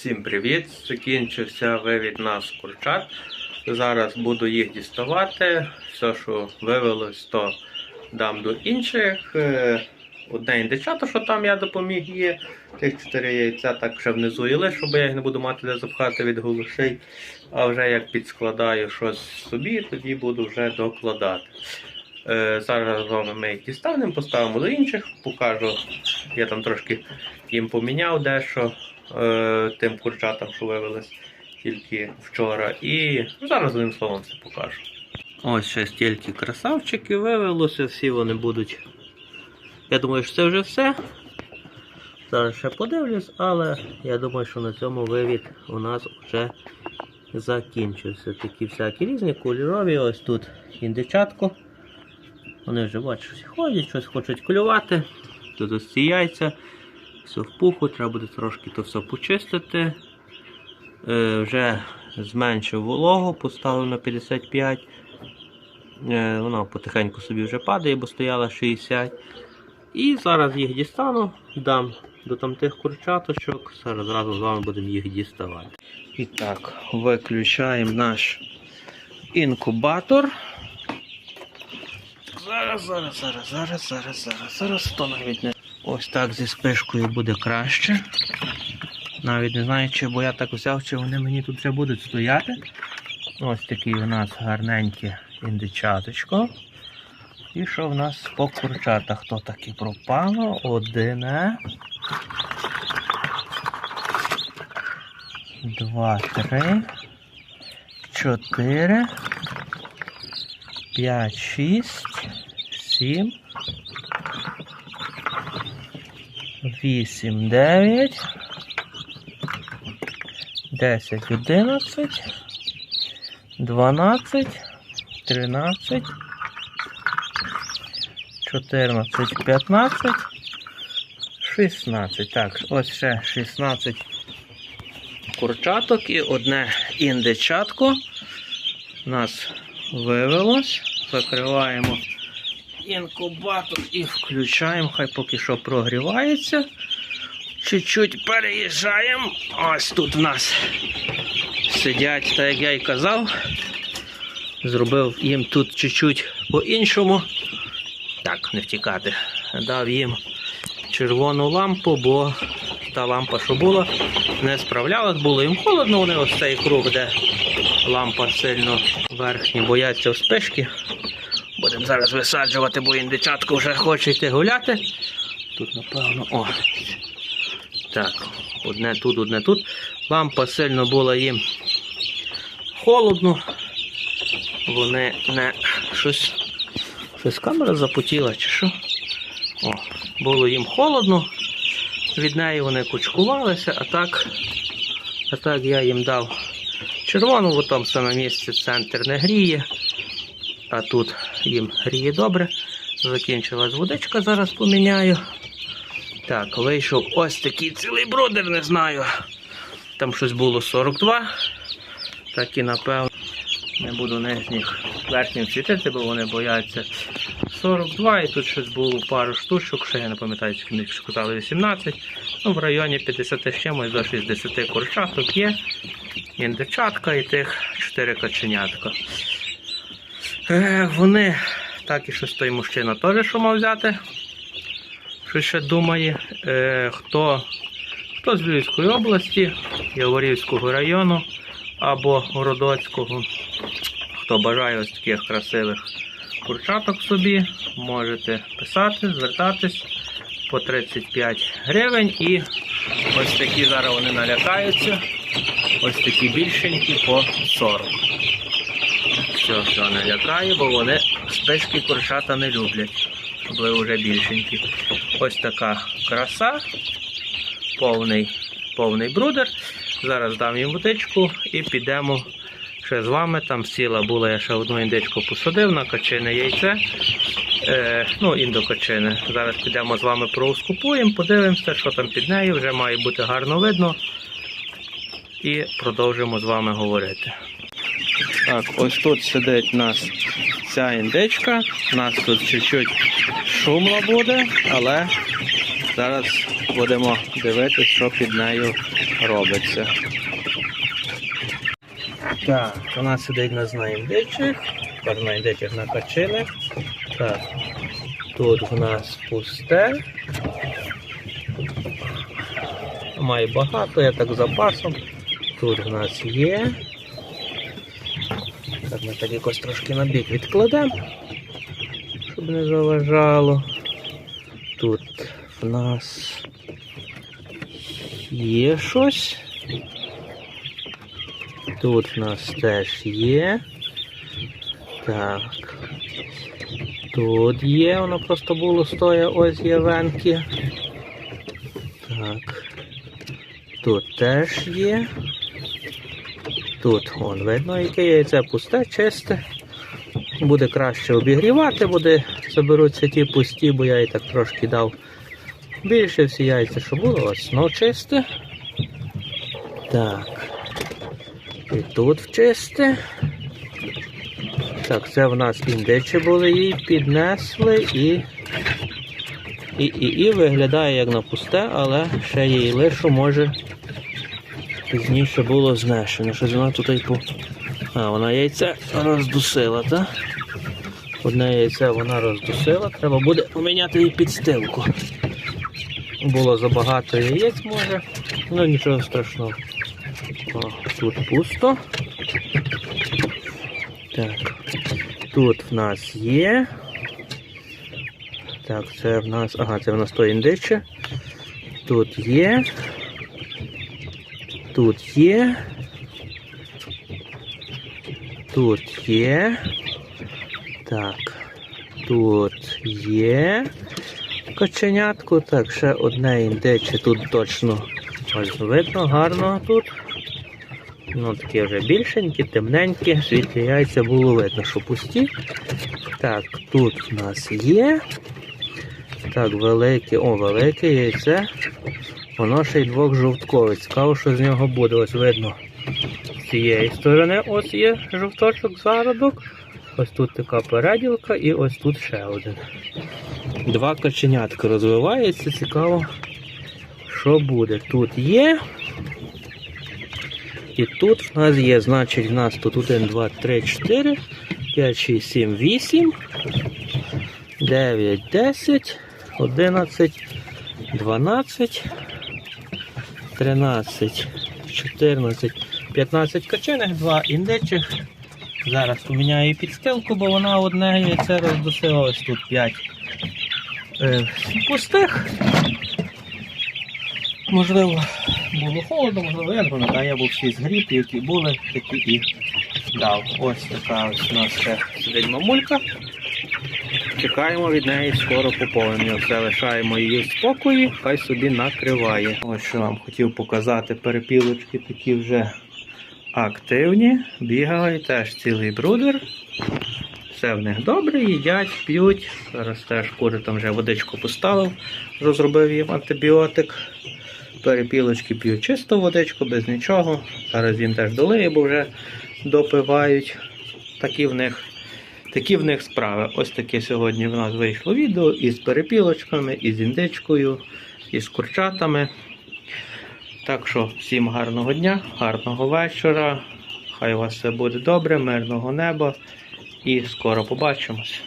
Всім привіт! Закінчився вивід нас курчат. Зараз буду їх діставати. Все, що вивелось, то дам до інших. Е, Одне індичато, що там я допоміг є. Тих чотири яйця так ще внизу і лишу, бо я їх не буду мати де запхати від голушей. А вже як підскладаю щось собі, тоді буду вже докладати. Е, Зараз з вами ми їх дістанемо, поставимо до інших, покажу. Я там трошки їм поміняв дещо е, тим курчатам, що вивелись тільки вчора. І зараз одним словом це покажу. Ось ще стільки красавчики вивелося, всі вони будуть. Я думаю, що це вже все. Зараз ще подивлюсь, але я думаю, що на цьому вивід у нас вже закінчився. Такі всякі різні кольорові. Ось тут індичатко. Вони вже бачу, ходять, щось хочуть клювати. Тут ось ці яйця, все в пуху, треба буде трошки то все почистити. Е, вже зменшив вологу, поставив на 55. Е, вона потихеньку собі вже падає, бо стояла 60. І зараз їх дістану, дам до там тих курчаточок. Зараз разом з вами будемо їх діставати. І так, виключаємо наш інкубатор. Зараз, зараз, зараз, зараз, зараз, зараз, зараз, то навіть не. Ось так зі спишкою буде краще. Навіть не знаю, чи бо я так взяв, чи вони мені тут вже будуть стояти. Ось такий у нас гарненький індичаточко. І що в нас по курчатах? Хто таки пропало? Одине. Два, три. Чотири. П'ять, шість. Сім. Вісім, дев'ять. Десять, одинадцять. Дванадцять. Тринадцять. 14, 15, 16. Так, ось ще 16 курчаток і одне індичатко. У нас вивелось. Закриваємо інкубатор і включаємо. Хай поки що прогрівається. Чуть-чуть переїжджаємо. Ось тут в нас сидять, так як я і казав. Зробив їм тут чуть-чуть по-іншому. Так, не втікати. Дав їм червону лампу, бо та лампа, що була, не справлялась, було їм холодно, вони ось цей круг, де лампа сильно верхні, бояться вспишки. Будемо зараз висаджувати, бо індичатко вже хоче йти гуляти. Тут, напевно, о. Так, одне тут, одне тут. Лампа сильно була їм холодно. Вони не щось. Щось камера запотіла чи що? О, було їм холодно. Від неї вони кучкувалися, а так, а так я їм дав червону, бо там все на місці центр не гріє. А тут їм гріє добре. Закінчилась водичка, зараз поміняю. Так, вийшов ось такий цілий брудер, не знаю. Там щось було 42. Так і напевно. Не буду нижніх верхніх світити, бо вони бояться 42 і тут щось було пару штучок, ще я не пам'ятаю, скільки мені сказали 18. Ну, в районі 50 з чимось до 60 курчаток є. Індичатка і тих 4 каченятка. Е, вони, так і щось той мужчина теж що мав взяти. Що ще думає, е, хто, хто з Львівської області, Яворівського району або Городоцького. Хто бажає ось таких красивих курчаток собі, можете писати, звертатись по 35 гривень і ось такі зараз вони налякаються. Ось такі більшенькі по 40. Все, все не лякає, бо вони спишки курчата не люблять. Особливо вже більшенькі. Ось така краса, повний, повний брудер. Зараз дам їм водичку і підемо ще з вами. Там сіла була, я ще одну індичку посадив на качине яйце. Е, ну, індокачине. Зараз підемо з вами проускупуємо, подивимося, що там під нею, вже має бути гарно видно. І продовжимо з вами говорити. Так, ось тут сидить у нас ця індичка. У нас тут чуть-чуть шумла буде, але Зараз будемо дивитися, що під нею робиться. Так, у нас сидить на знайдичих. Тепер знайдичих накачили. Так, тут в нас пусте. Має багато, я так запасом. Тут в нас є. Так, ми так якось трошки на бік відкладемо, щоб не заважало. Тут в нас є щось. Тут в нас теж є. Так. Тут є, воно просто було стоя ось є венки. Так. Тут теж є. Тут вон видно, яке яйце пусте, чисте. Буде краще обігрівати, буде, заберуться ті пусті, бо я і так трошки дав більше всі яйця, що було, ось ну чисте. Так. І тут чисте. Так, це в нас індичі були, її піднесли і. І, і, і виглядає як на пусте, але ще її лишу може пізніше було знešено. Щось вона тут по. А, вона яйце роздусила, так? Одне яйце вона роздусила, треба буде поміняти її підстилку. Було забагато яєць може, ну нічого страшного. О, тут пусто. Так. Тут в нас є. Так, це в нас. Ага, це в нас то індиче. Тут є. Тут є. Тут є. Так. Тут є. Коченятку. Так, ще одне індиче тут точно. Ось видно, гарно тут. Ну, такі вже більшенькі, темненькі, світлі яйця було видно, що пусті. Так, тут в нас є. Так, велике, о, велике яйце. Воно ще й двох жовткових. Цікаво, що з нього буде. Ось видно. З цієї сторони ось є жовточок зародок. Ось тут така переділка і ось тут ще один. Два каченятка розвивається. Цікаво, що буде. Тут є. І тут в нас є, значить, в нас тут 1, 2, 3, 4, 5, 6, 7, 8, 9, 10, 11, 12, 13, 14, 15 качених, 2 індичих. Зараз поміняю підстилку, бо вона одне яйце роздусила. Ось тут 5 е, пустих. Можливо, було холодно, можливо, я не пам'ятаю, я був всі згріб, які були, такі і дав. Ось така ось у нас ще мамулька. Чекаємо від неї скоро поповнення. Все лишаємо її в спокої, хай собі накриває. Ось що вам хотів показати. Перепілочки такі вже активні. Бігали теж цілий брудер. Все в них добре, їдять, п'ють. Зараз теж кури там вже водичку поставив, розробив їм антибіотик. Перепілочки п'ють чисту водичку, без нічого. Зараз їм теж долиє, бо вже допивають. Такі в них, такі в них справи. Ось таке сьогодні в нас вийшло відео із перепілочками, із індичкою, із курчатами. Так що всім гарного дня, гарного вечора. Хай у вас все буде добре, мирного неба і скоро побачимось.